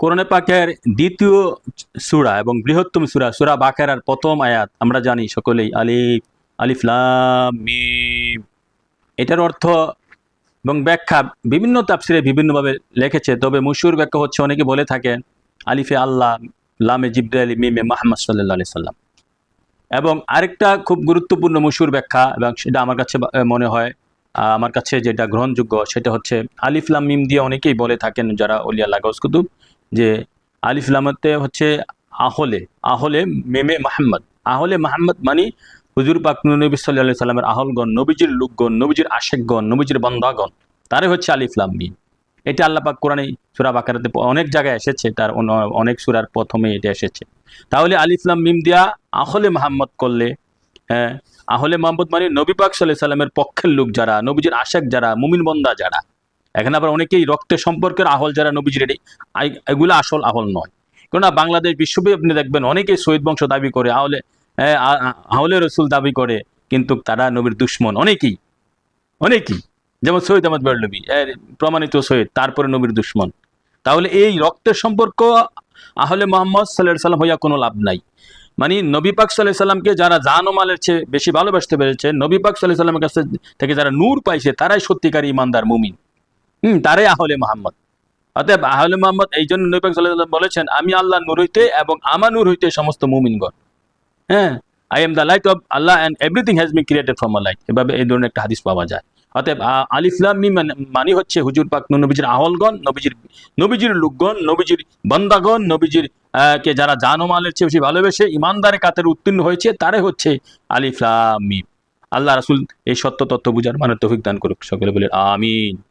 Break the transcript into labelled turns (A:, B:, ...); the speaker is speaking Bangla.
A: কোরআনে পাকের দ্বিতীয় সূরা এবং বৃহত্তম সূরা সূরা বাকারার প্রথম আয়াত আমরা জানি সকলেই, আলিফ আলিফ, লাম, মিম। এটার অর্থ এবং ব্যাখ্যা বিভিন্ন তাফসিরে বিভিন্নভাবে লিখেছে, তবে মশুর ব্যাখ্যা হচ্ছে অনেকে বলে থাকেন আলিফে আল্লাহ, লামে জিব্রাইল, মিমে মাহমদ সাল্লাহ আলি সাল্লাম। এবং আরেকটা খুব গুরুত্বপূর্ণ মশুর ব্যাখ্যা এবং সেটা আমার কাছে মনে হয় আমার কাছে যেটা গ্রহণযোগ্য সেটা হচ্ছে আলিফলাম মিম দিয়ে অনেকেই বলে থাকেন যারা অলিয়া লাগাউস কুতুব। যে আলিফ লামতে হচ্ছে আহলে আহলে মেমে মাহমদ। আহলে মাহমদ মানে হুজুর পাক নবী সাল্লাহ সাল্লামের আহলগণ, নবীজির লোকগণ, নবীজির আশেকগণ, নবীজির বন্ধাগণ তারে হচ্ছে আলিফ লাম মিম এটা আল্লাহ পাক কোরআনে সুরা বাকারাতে অনেক জায়গায় এসেছে, তার অনেক সুরার প্রথমে এটা এসেছে। তাহলে আলিফলাম মিম দিয়া আহলে মাহমদ করলে হ্যাঁ আহলে মাহমুদ মানে নবী পাক সাল্লাহ সাল্লামের পক্ষের লোক যারা, নবীজির আশেক যারা, মুমিন বন্দা যারা এখানে আবার অনেকেই রক্তের সম্পর্কের আহল যারা নবীজির এগুলো আসল আহল নয়। কেননা বাংলাদেশ বিশ্বব্যাপী আপনি দেখবেন অনেকেই শহীদ বংশ দাবি করে, আহলে আহলে রসুল দাবি করে, কিন্তু তারা নবীর দুশ্মন। অনেকেই অনেকেই। যেমন সৈয়দ আহমদ বেরলবি প্রমাণিত সৈয়দ, তারপরে নবীর দুশ্মন। তাহলে এই রক্তের সম্পর্ক আহলে মোহাম্মদ সাল্লাহ সাল্লাম হইয়া কোনো লাভ নাই। মানে নবী পাক সাল্লাহ সাল্লামকে যারা জান ও মালের চেয়ে বেশি ভালোবাসতে পেরেছে, নবী পাক সাল্লাহ সাল্লামের কাছে থেকে যারা নূর পাইছে, তারাই সত্যিকার ইমানদার মুমিন। হুম, তারাই আহলে মোহাম্মদ। অতএব আহলে মোহাম্মদ এই জন্য নবী সাল্লাম বলেছেন, আমি আল্লাহ নূর হইতে এবং আমার নূর হইতে সমস্ত মুমিনগণ। হ্যাঁ I am the light of Allah and everything has been created from a light এভাবে এই ধরনের একটা হাদিস পাওয়া যায়। অতএব আলিফলাম মিম মানে- মানে হচ্ছে হুজুর পাক, নবীজির আহলগণ, নবীজির নবীজির লোকগণ, নবীজির বন্দাগণ, নবীজির কে যারা জানমালের চেয়ে বেশি ভালোবেসে ইমানদারের কাতের উত্তীর্ণ হয়েছে তারাই হচ্ছে আলিফলাম মিম। আল্লাহ রাসূল এই সত্য তত্ত্ব বুঝার মানে তৌফিক দান করুক, সকলে বলে আমিন।